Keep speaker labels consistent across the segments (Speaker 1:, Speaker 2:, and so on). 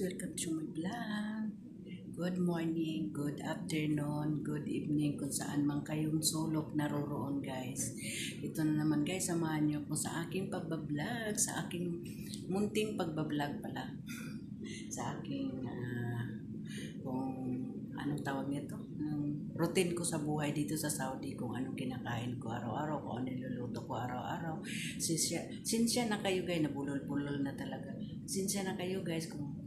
Speaker 1: Welcome to my vlog. Good morning, good afternoon, good evening kung saan man kayong sulok naroroon guys. Ito na naman guys, samahan niyo ko sa aking pagbablog, sa aking munting pagbablog pala. Sa aking, ah, kung anong tawag nito? Ang routine ko sa buhay dito sa Saudi, kung anong kinakain ko araw-araw, kung ano niluluto ko araw-araw. Sinsya, sinsya na kayo guys, nabulol-bulol na talaga. Sinsya na kayo guys kung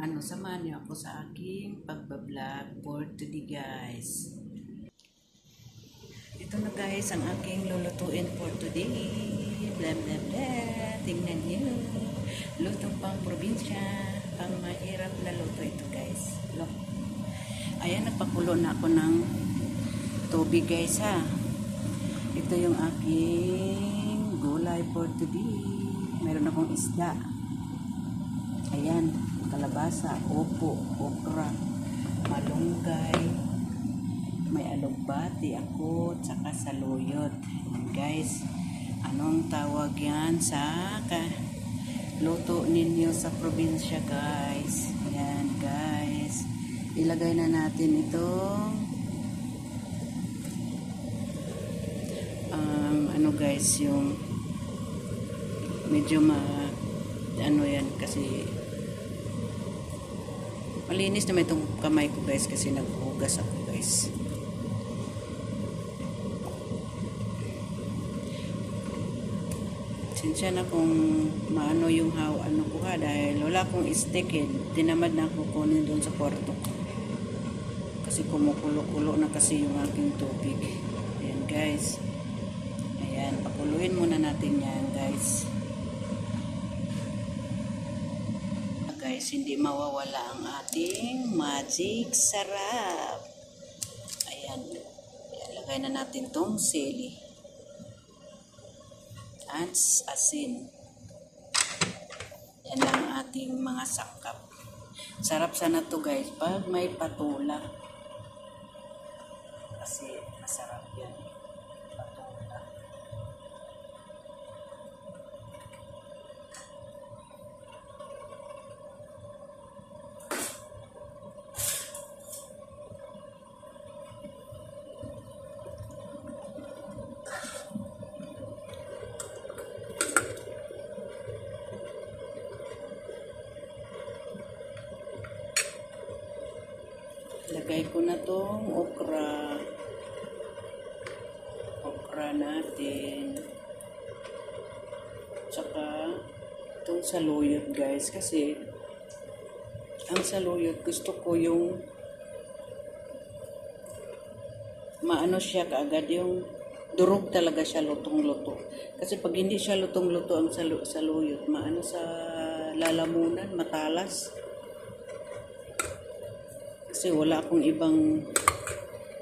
Speaker 1: ano, samahan niyo ako sa aking pagbablog for today guys. Ito na guys ang aking lulutuin for today. Blah blah blah. Tingnan niyo. Luto pang probinsya. Pang mahirap na luto ito guys. Look. Ayan, nagpakulo na ako ng tubig guys ha. Ito yung aking gulay for today. Meron akong isda. Ayan, kalabasa, opo, okra, malunggay, may alugbati ako, tsaka saluyot. Ayan guys, anong tawag yan sa luto ninyo sa probinsya guys. Ayan guys, ilagay na natin itong um, ano guys, yung medyo ma ano yan kasi malinis naman itong kamay ko guys kasi naghugas ako guys Sinsya na kung maano yung how ano ko ha dahil wala akong stick eh. Tinamad na ako kunin doon sa kwarto ko. Kasi kumukulo-kulo na kasi yung aking tubig. Ayan guys. Ayan, pakuluin muna natin yan guys. Guys, hindi mawawala ang ating magic sarap. Ayan. Ilagay na natin tong sili. At asin. Yan lang ang ating mga sangkap. Sarap sana to guys pag may patula. Kasi masarap yan. Lagay ko na tong okra. Okra natin. Tsaka itong saluyot guys kasi ang saluyot gusto ko yung maano siya kaagad yung durog talaga siya lutong-luto. Kasi pag hindi siya lutong-luto ang salu- saluyot, maano sa lalamunan, matalas. Kasi wala akong ibang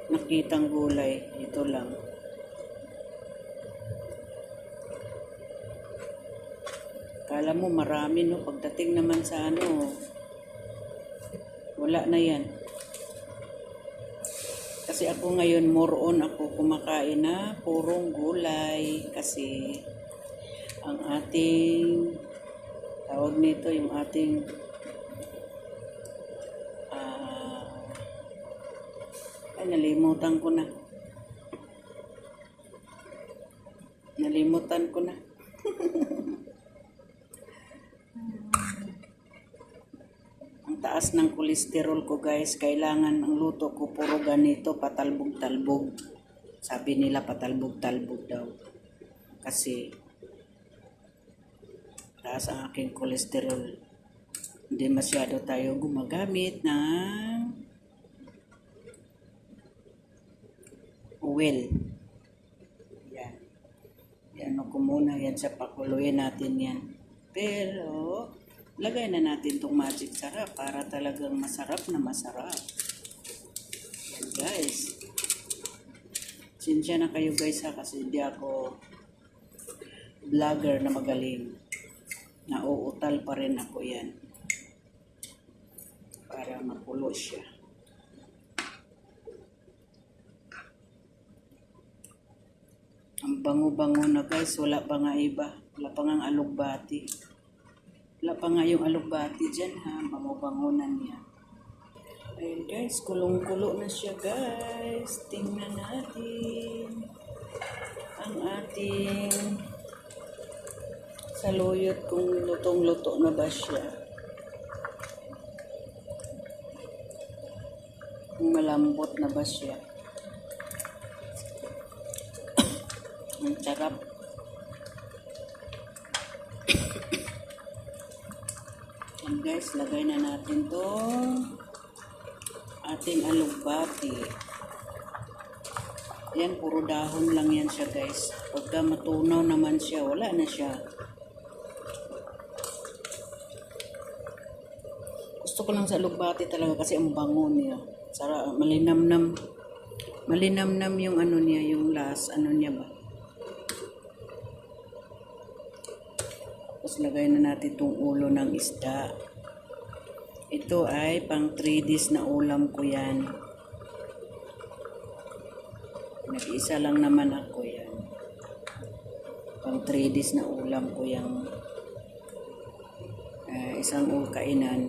Speaker 1: nakitang gulay. Ito lang. Kala mo marami no. Pagdating naman sa ano, wala na yan. Kasi ako ngayon more on ako kumakain na purong gulay. Kasi ang ating tawag nito yung ating ay nalimutan ko na. Nalimutan ko na. Ang taas ng kolesterol ko guys kailangan ang luto ko puro ganito patalbog-talbog. Sabi nila patalbog-talbog daw. Kasi taas ang aking kolesterol. Hindi masyado tayo gumagamit ng oil. Yan. Yan ko muna yan sa pakuluin natin yan. Pero, lagay na natin tong magic sarap para talagang masarap na masarap. Yan guys. Sinsya na kayo guys ha kasi hindi ako vlogger na magaling. Nauutal pa rin ako yan. Para makulo siya. Ang bango-bango na guys, wala pa nga iba. Wala pa nga alugbati. Wala pa nga yung alugbati dyan ha. Bango-bangunan niya. Ayun guys, kulong-kulo na siya guys. Tingnan natin. Ang ating saluyot kung lutong-luto na ba siya. Kung malambot na ba siya. Ang sarap. Yan guys, lagay na natin to ating alugbati. Yan, puro dahon lang yan siya guys. Pagka matunaw naman siya, wala na siya. Gusto ko lang sa alugbati talaga kasi ang bango niya. Sara, malinamnam. Malinamnam yung ano niya, yung last, ano niya ba. Tapos lagay na natin itong ulo ng isda. Ito ay pang 3 days na ulam ko yan. Nag-isa lang naman ako yan. Pang 3 days na ulam ko yung eh, isang ul- kainan.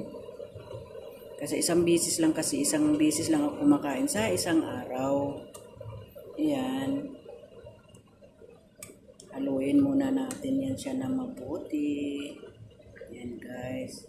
Speaker 1: Kasi isang bisis lang kasi, isang bisis lang ako kumakain sa isang araw. Yan. Haluin muna natin yan siya na mabuti. Yan guys.